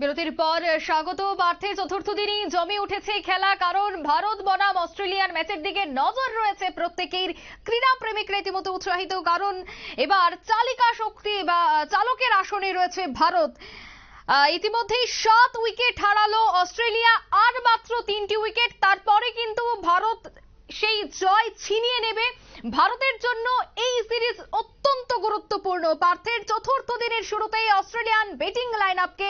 বিরতির পর স্বাগত। পার্থে চতুর্থ দিনই জমে উঠেছে খেলা, কারণ ভারত, বনাম, অস্ট্রেলিয়ার ম্যাচের দিকে নজর রয়েছে প্রত্যেকের। ক্রীড়া প্রেমিক রীতিমতো উৎসাহিত, কারণ এবার চালিকা শক্তি বা চালকের আসনে রয়েছে ভারত। ইতিমধ্যেই সাত উইকেট হারালো অস্ট্রেলিয়া, আর মাত্র তিনটি উইকেট। তারপরে কিন্তু ভারত সেই জয় ছিনিয়ে নেবে। ভারতের জন্য এই সিরিজ গুরুত্বপূর্ণ। পার্থের চতুর্থ দিনের শুরুতেই অস্ট্রেলিয়ান ব্যাটিং লাইন আপকে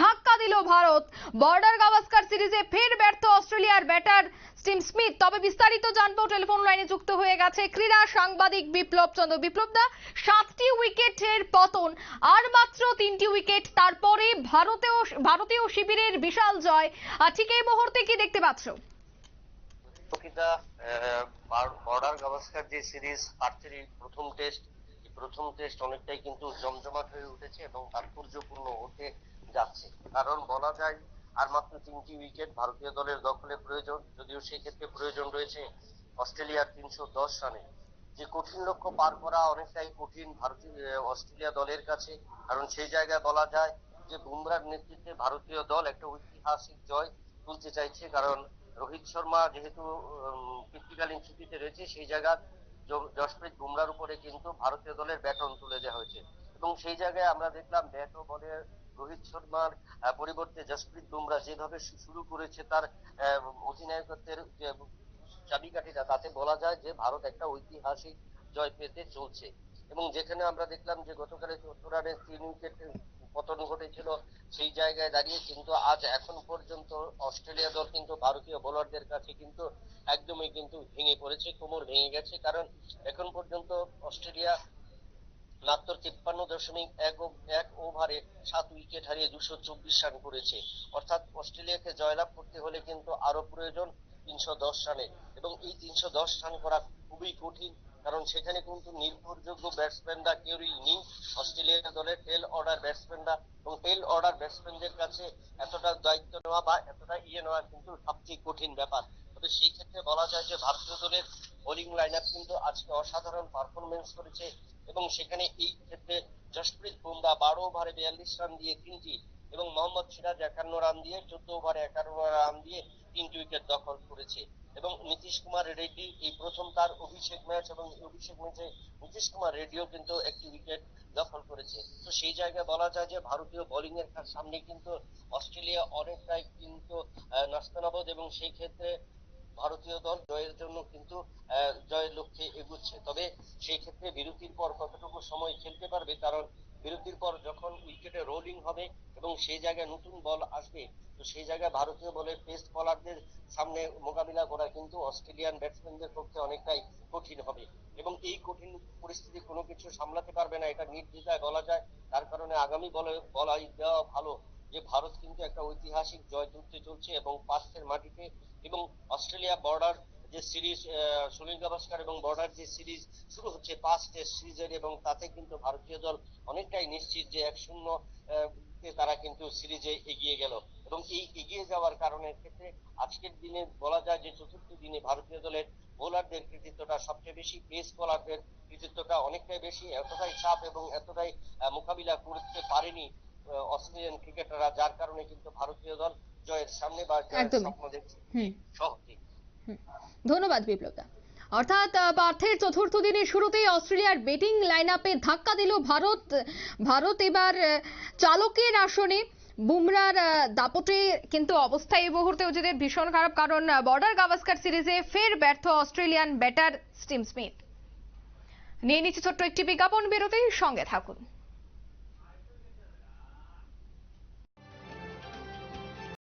ধাক্কা দিল ভারত। বর্ডার গাভাস্কার সিরিজে ফের ব্যর্থ অস্ট্রেলিয়ার ব্যাটার স্টিম স্মিথ। তবে বিস্তারিত জানব, টেলিফোন লাইনে যুক্ত হয়ে গেছে ক্রীড়া সাংবাদিক বিপ্লব চন্দ্র। বিপ্লব দা, সাতটি উইকেটের পতন, আর মাত্র তিনটি উইকেট। তারপরে ভারতেও, ভারতীয় শিবিরের বিশাল জয়। ঠিক এই মুহূর্তে কি দেখতে পাচ্ছ? বর্ডার গাভাস্কার যে সিরিজ, পার্থের প্রথম টেস্ট প্রথম টেস্ট অনেকটাই কিন্তু জমজমাট হয়ে উঠেছে এবং তাৎপর্যপূর্ণ হতে যাচ্ছে। কারণ বলা যায়, আর মাত্র তিনটি উইকেট ভারতীয় দলের দখলে প্রয়োজন। যদিও সেক্ষেত্রে প্রয়োজন রয়েছে অস্ট্রেলিয়ার তিনশো দশ রানে। যে কঠিন লক্ষ্য পার করা অনেকটাই কঠিন ভারতীয় অস্ট্রেলিয়া দলের কাছে। কারণ সেই জায়গায় বলা যায় যে বুমরার নেতৃত্বে ভারতীয় দল একটা ঐতিহাসিক জয় তুলতে চাইছে। কারণ রোহিত শর্মা যেহেতু পিতৃকালীন ছুটিতে রয়েছে, সেই জায়গা জসপ্রীত বুমরার উপরে কিন্তু ভারতীয় দলের ব্যাটন তুলে দেওয়া হয়েছে। এবং সেই জায়গায় আমরা দেখলাম ব্যাট ও বলে রোহিত শর্মার পরিবর্তে জসপ্রীত বুমরা যেভাবে শুরু করেছে তার অধিনায়কত্বের যে চাবিকাঠিটা, তাতে বলা যায় যে ভারত একটা ঐতিহাসিক জয় পেতে চলছে। এবং যেখানে আমরা দেখলাম যে গতকালে চোদ্দ রানে তিন উইকেট, পতন ঘটেছিল সেই জায়গায় দাঁড়িয়ে কিন্তু আজ এখন পর্যন্ত অস্ট্রেলিয়া দল কিন্তু ভারতীয় বোলারদের কাছে কিন্তু একদমই কিন্তু ভেঙে পড়েছে, কোমর ভেঙে গেছে। কারণ এখন পর্যন্ত অস্ট্রেলিয়া মাত্র তিপ্পান্ন দশমিক এক ওভারে সাত উইকেট হারিয়ে দুশো চব্বিশ রান করেছে। অর্থাৎ অস্ট্রেলিয়াকে জয়লাভ করতে হলে কিন্তু আরও প্রয়োজন তিনশো দশ রানের। এবং এই তিনশো দশ রান করা খুবই কঠিন কারণ সেখানে কিন্তু নির্ভরযোগ্য ব্যাটসম্যানরা কেউই নেই। অস্ট্রেলিয়া দলের টেল অর্ডার ব্যাটসম্যানরা এবং টেল অর্ডার ব্যাটসম্যানদের কাছে এতটা দায়িত্ব নেওয়া বা এতটা ইয়ে নেওয়া কিন্তু সবচেয়ে কঠিন ব্যাপার। তবে সেই ক্ষেত্রে বলা যায় যে ভারতীয় দলের বোলিং লাইন আপ কিন্তু আজকে অসাধারণ পারফরমেন্স করেছে এবং সেখানে এই ক্ষেত্রে জসপ্রীত বুমরা বারো ওভারে বিয়াল্লিশ রান দিয়ে তিনটি এবং মোহাম্মদ সিরাজ একান্ন রান দিয়ে চোদ্দ ওভারে একান্ন রান দিয়ে তিনটি উইকেট দখল করেছে। এবং নীতিশ কুমার রেড্ডি এই প্রথম তার অভিষেক ম্যাচ এবং অভিষেক ম্যাচে নীতিশ কুমার রেড্ডিও কিন্তু একটি উইকেট দখল করেছে। তো সেই জায়গায় বলা যায় যে ভারতীয় বোলিং এর সামনে কিন্তু অস্ট্রেলিয়া অনেকটাই কিন্তু নাস্তানাবদ এবং সেই ক্ষেত্রে ভারতীয় দল জয়ের জন্য কিন্তু জয়ের লক্ষ্যে এগুচ্ছে। তবে সেই ক্ষেত্রে বিরতির পর কতটুকু সময় খেলতে পারবে কারণ বিরতির পর যখন উইকেটে রোলিং হবে এবং সেই জায়গায় নতুন বল আসবে, তো সেই জায়গায় ভারতীয় বলের পেস্ট বলারদের সামনে মোকাবিলা করা কিন্তু অস্ট্রেলিয়ান ব্যাটসম্যানদের পক্ষে অনেকটাই কঠিন হবে। এবং এই কঠিন পরিস্থিতি কোনো কিছু সামলাতে পারবে না, এটা নির্দ্বিধায় বলা যায়। তার কারণে আগামী বলে বলাই দেওয়া ভালো যে ভারত কিন্তু একটা ঐতিহাসিক জয় তুলতে চলছে এবং পার্থের মাটিতে এবং অস্ট্রেলিয়া বর্ডার যে সিরিজ সুনীল গাভাস্কার এবং বর্ডার যে সিরিজ শুরু হচ্ছে পাঁচ টেস্ট সিরিজের এবং তাতে কিন্তু ভারতীয় দল অনেকটাই নিশ্চিত যে এক শূন্য তারা কিন্তু সিরিজে এগিয়ে গেল এবং এই এগিয়ে যাওয়ার কারণের ক্ষেত্রে আজকের দিনে বলা যায় যে চতুর্থ দিনে ভারতীয় দলের বোলারদের কৃতিত্বটা সবচেয়ে বেশি পেস বোলারদের কৃতিত্বটা অনেকটাই বেশি এতটাই চাপ এবং এতটাই মোকাবিলা করতে পারেনি অস্ট্রেলিয়ান ক্রিকেটাররা যার কারণে কিন্তু ভারতীয় দল জয়ের সামনে বা জয়ের। স্বপ্ন দেখছে হুম সহজে হুম। ধন্যবাদ, বিপ্লবদা। অর্থাৎ পার্থের চতুর্থ দিনের শুরুতেই অস্ট্রেলিয়ার ব্যাটিং লাইন আপে ধাক্কা দিল ভারত। ভারত এবার চালকের আসনে। বুমরার দাপটে কিন্তু অবস্থা এই মুহূর্তে ওদের ভীষণ খারাপ, কারণ বর্ডার গাভাস্কার সিরিজে ফের ব্যর্থ অস্ট্রেলিয়ান ব্যাটার স্টিম স্মিথ। নিয়ে নিচ্ছে ছোট্ট একটি বিজ্ঞাপন, বিরতির সঙ্গে থাকুন।